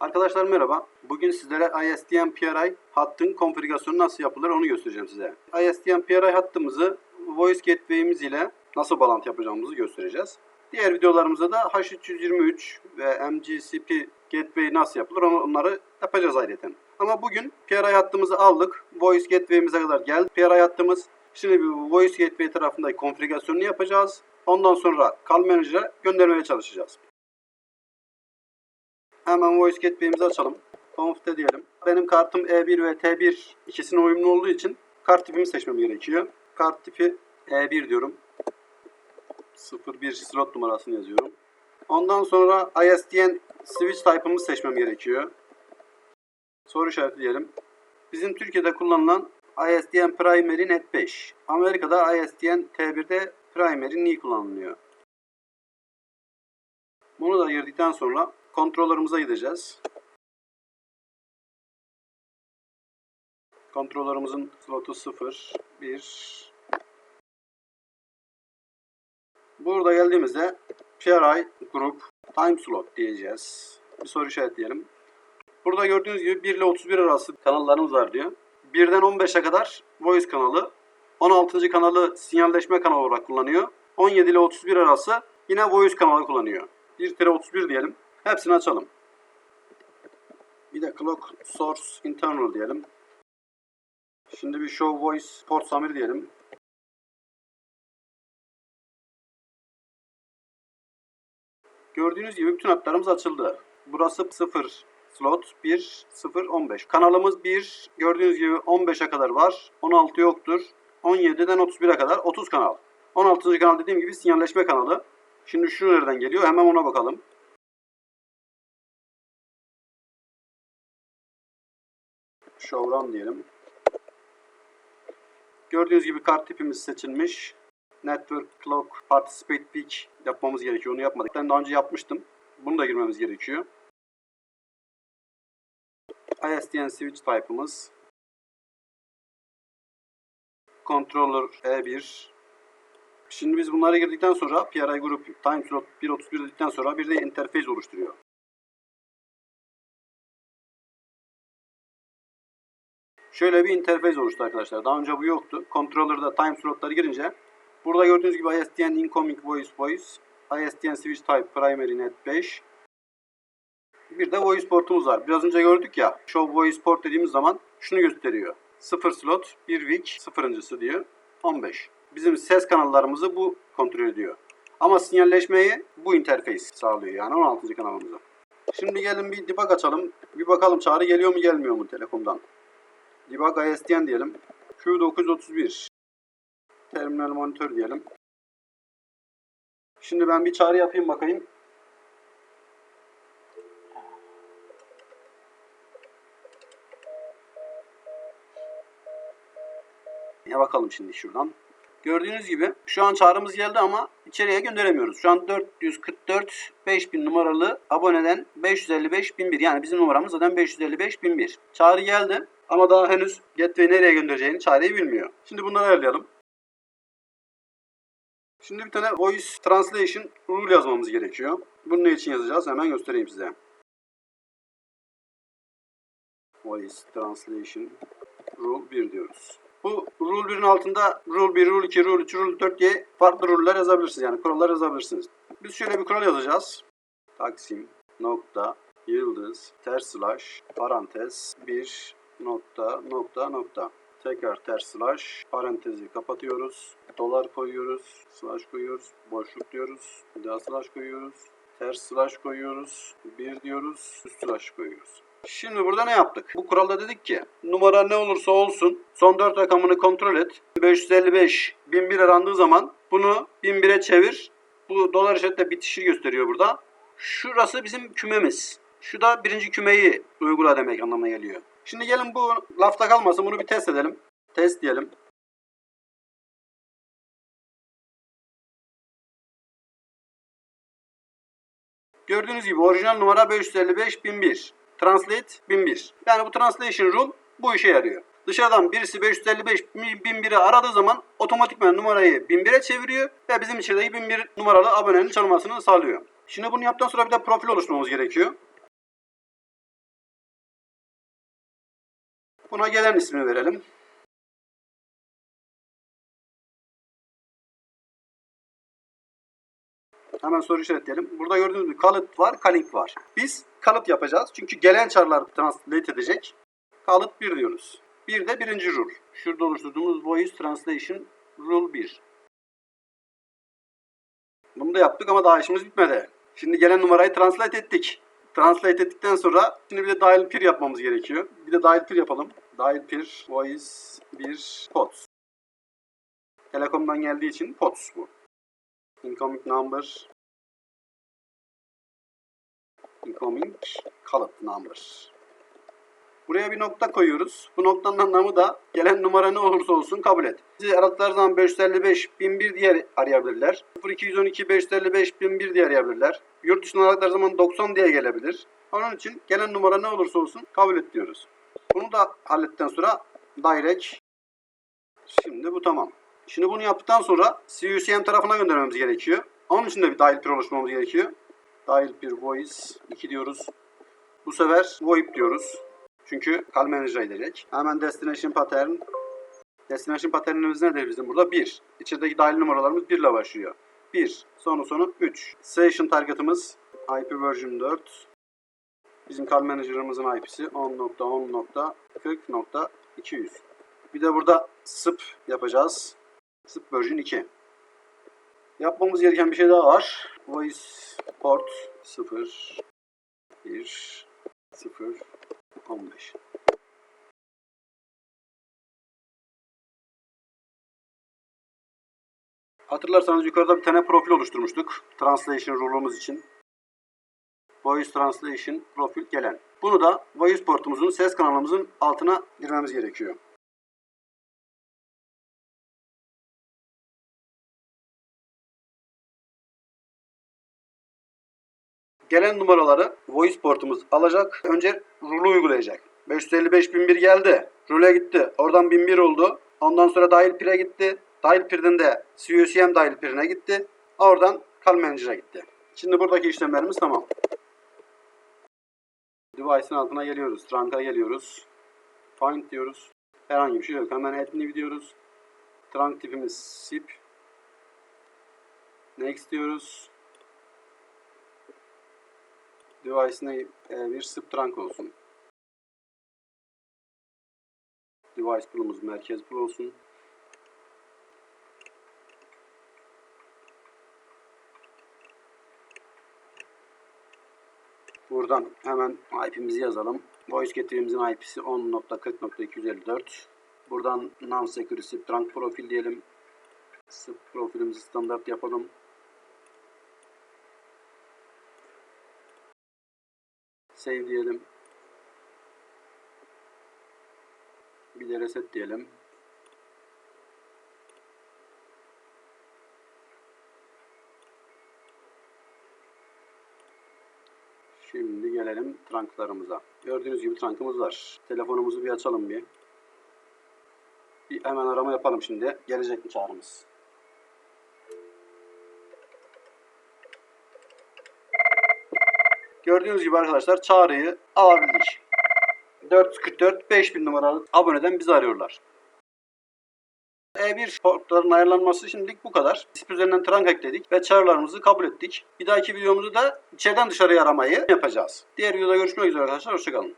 Arkadaşlar merhaba. Bugün sizlere ISDN PRI hattın konfigürasyonu nasıl yapılır onu göstereceğim size. ISDN PRI hattımızı Voice Gateway'imiz ile nasıl bağlantı yapacağımızı göstereceğiz. Diğer videolarımızda da H323 ve MGCP Gateway nasıl yapılır onları yapacağız ayrıca. Ama bugün PRI hattımızı aldık. Voice Gateway'imize kadar geldi. PRI hattımız. Şimdi bir Voice Gateway tarafındaki konfigürasyonunu yapacağız. Ondan sonra Call Manager'a göndermeye çalışacağız. Hemen Voice Gateway'imizi açalım. Conf'te diyelim. Benim kartım E1 ve T1 ikisine uyumlu olduğu için kart tipimi seçmem gerekiyor. Kart tipi E1 diyorum. 01 slot numarasını yazıyorum. Ondan sonra ISDN switch type'ımı seçmem gerekiyor. Soru işareti diyelim. Bizim Türkiye'de kullanılan ISDN Primary Net 5. Amerika'da ISDN T1'de Primary NI kullanılıyor. Bunu da girdikten sonra kontrollerimize gideceğiz. Kontrollerimizin slotu 0, 1. Burada geldiğimizde PRI Group Time Slot diyeceğiz. Bir soru işaretleyelim. Burada gördüğünüz gibi 1 ile 31 arası kanallarımız var diyor. 1'den 15'e kadar voice kanalı. 16. kanalı sinyalleşme kanalı olarak kullanıyor. 17 ile 31 arası yine voice kanalı kullanıyor. 1-31 diyelim. Hepsini açalım. Bir de clock source internal diyelim. Şimdi bir show voice port summary diyelim. Gördüğünüz gibi bütün hatlarımız açıldı. Burası 0 slot 1 0 15. Kanalımız 1 gördüğünüz gibi 15'e kadar var. 16 yoktur. 17'den 31'e kadar 30 kanal. 16. kanal dediğim gibi sinyalleşme kanalı. Şimdi şu nereden geliyor? Hemen ona bakalım. Showrun diyelim. Gördüğünüz gibi kart tipimiz seçilmiş. Network Clock Participate Peak yapmamız gerekiyor. Onu yapmadık. Ben daha önce yapmıştım. Bunu da girmemiz gerekiyor. ISDN switch type'ımız. Controller E1. Şimdi biz bunları girdikten sonra PRI Group Time Slot 1.31 dedikten sonra bir de interface oluşturuyor. Şöyle bir interface oluştu arkadaşlar. Daha önce bu yoktu. Controller'da time slotları girince burada gördüğünüz gibi ISDN incoming voice voice, ISDN switch type primary net 5. Bir de voice portumuz var. Biraz önce gördük ya. Show voice port dediğimiz zaman şunu gösteriyor. 0 slot, 1 week, sıfırıncısı diyor. 15. Bizim ses kanallarımızı bu kontrol ediyor. Ama sinyalleşmeyi bu interface sağlıyor yani 16. kanalımıza. Şimdi gelin bir debug açalım. Bir bakalım çağrı geliyor mu gelmiyor mu telekomdan. Debug ISDN diyelim. Q931. Terminal monitör diyelim. Şimdi ben bir çağrı yapayım bakayım. Ya bakalım şimdi şuradan. Gördüğünüz gibi şu an çağrımız geldi ama içeriye gönderemiyoruz. Şu an 444 5000 numaralı aboneden 555 1001 yani bizim numaramız zaten 555 1001. Çağrı geldi ama daha henüz Gateway nereye göndereceğini çağrıyı bilmiyor. Şimdi bunları ayarlayalım. Şimdi bir tane Voice Translation Rule yazmamız gerekiyor. Bunu ne için yazacağız? Hemen göstereyim size. Voice Translation Rule 1 diyoruz. Bu Rule 1'in altında Rule 1, Rule 2, Rule 3, Rule 4 diye farklı rule'ler yazabilirsiniz. Yani kurallar yazabilirsiniz. Biz şöyle bir kural yazacağız. Taksim nokta yıldız ters slash parantez 1 nokta nokta nokta. Tekrar ters slash parantezi kapatıyoruz. Dolar koyuyoruz. Slash koyuyoruz. Boşluk diyoruz. Bir daha slash koyuyoruz. Ters slash koyuyoruz. Bir diyoruz. Üst slash koyuyoruz. Şimdi burada ne yaptık? Bu kuralda dedik ki numara ne olursa olsun son 4 rakamını kontrol et. 555 1001 arandığı zaman bunu 1001'e çevir. Bu dolar işaretle bitişi gösteriyor burada. Şurası bizim kümemiz. Şu da birinci kümeyi uygula demek anlamına geliyor. Şimdi gelin bu lafta kalmasın bunu bir test edelim. Test diyelim. Gördüğünüz gibi orijinal numara 555 1001. Translate 1001. Yani bu translation rule bu işe yarıyor. Dışarıdan birisi 555 1001'i aradığı zaman otomatikman numarayı 1001'e çeviriyor ve bizim içerideki 1001 numaralı abonenin çalmasını sağlıyor. Şimdi bunu yaptıktan sonra bir de profil oluşturmamız gerekiyor. Buna gelen ismini verelim. Hemen soru işaretleyelim. Burada gördüğünüz gibi kalıt var, calling var. Biz kalıt yapacağız. Çünkü gelen çarlar translate edecek. Kalıt 1 diyoruz. Bir de birinci rule. Şurada oluşturduğumuz voice translation rule 1. Bunu da yaptık ama daha işimiz bitmedi. Şimdi gelen numarayı translate ettik. Translate ettikten sonra şimdi bir de dial peer yapmamız gerekiyor. Bir de dial peer yapalım. Dial peer voice 1 POTS. Telekom'dan geldiği için POTS bu. Incoming number incoming caller number. Buraya bir nokta koyuyoruz. Bu noktanın anlamı da gelen numara ne olursa olsun kabul et. Bizi aradıkları zaman 555 1001 diye arayabilirler. 0212 555 1001 diye arayabilirler. Yurt dışından aradıkları zaman 90 diye gelebilir. Onun için gelen numara ne olursa olsun kabul et diyoruz. Bunu da hallettikten sonra direct. Şimdi bu tamam. Şimdi bunu yaptıktan sonra CUCM tarafına göndermemiz gerekiyor. Onun için de bir dial peer oluşturmamız gerekiyor. Dial peer voice 2 diyoruz. Bu sefer VoIP diyoruz. Çünkü call manager edecek. Hemen destination pattern. Destination patternimiz nedir bizim burada? 1. İçerideki dahil numaralarımız 1 ile başlıyor. 1. Sonu sonu 3. Session targetımız IP version 4. Bizim call manager'ımızın IP'si 10.10.40.200. Bir de burada SIP yapacağız. SIP version 2. Yapmamız gereken bir şey daha var. Voice port 0 1 0 15. Hatırlarsanız yukarıda bir tane profil oluşturmuştuk. Translation rule'umuz için. Voice Translation profil gelen. Bunu da Voice portumuzun ses kanalımızın altına girmemiz gerekiyor. Gelen numaraları voice portumuz alacak. Önce rule'u uygulayacak. 555.001 geldi. Rule'e gitti. Oradan 1001 oldu. Ondan sonra dial peer'e gitti. Dial peer'den de CUCM dial peer'ine gitti. Oradan call manager'a gitti. Şimdi buradaki işlemlerimiz tamam. Device'ın altına geliyoruz. Trunk'a geliyoruz. Find diyoruz. Herhangi bir şey yok. Hemen add new diyoruz. Trunk tipimiz zip. Next diyoruz. Device'ine e, bir zip trunk olsun. Device pool'umuz merkez pool olsun. Buradan hemen IP'mizi yazalım. Voice Gateway'imizin IP'si 10.40.254. Buradan non-secure SIP trunk profil diyelim. SIP profilimizi standart yapalım. Save diyelim. Bir de reset diyelim. Şimdi gelelim trunklarımıza. Gördüğünüz gibi trunkımız var. Telefonumuzu bir açalım bir. Bir hemen arama yapalım şimdi. Gelecek mi çağrımız? Gördüğünüz gibi arkadaşlar çağrıyı alabildik. 444 5000 numaralı aboneden bizi arıyorlar. E1 portların ayarlanması şimdilik bu kadar. SIP üzerinden trunk ekledik ve çağrılarımızı kabul ettik. Bir dahaki videomuzu da içeriden dışarıya aramayı yapacağız. Diğer videoda görüşmek üzere arkadaşlar. Hoşçakalın.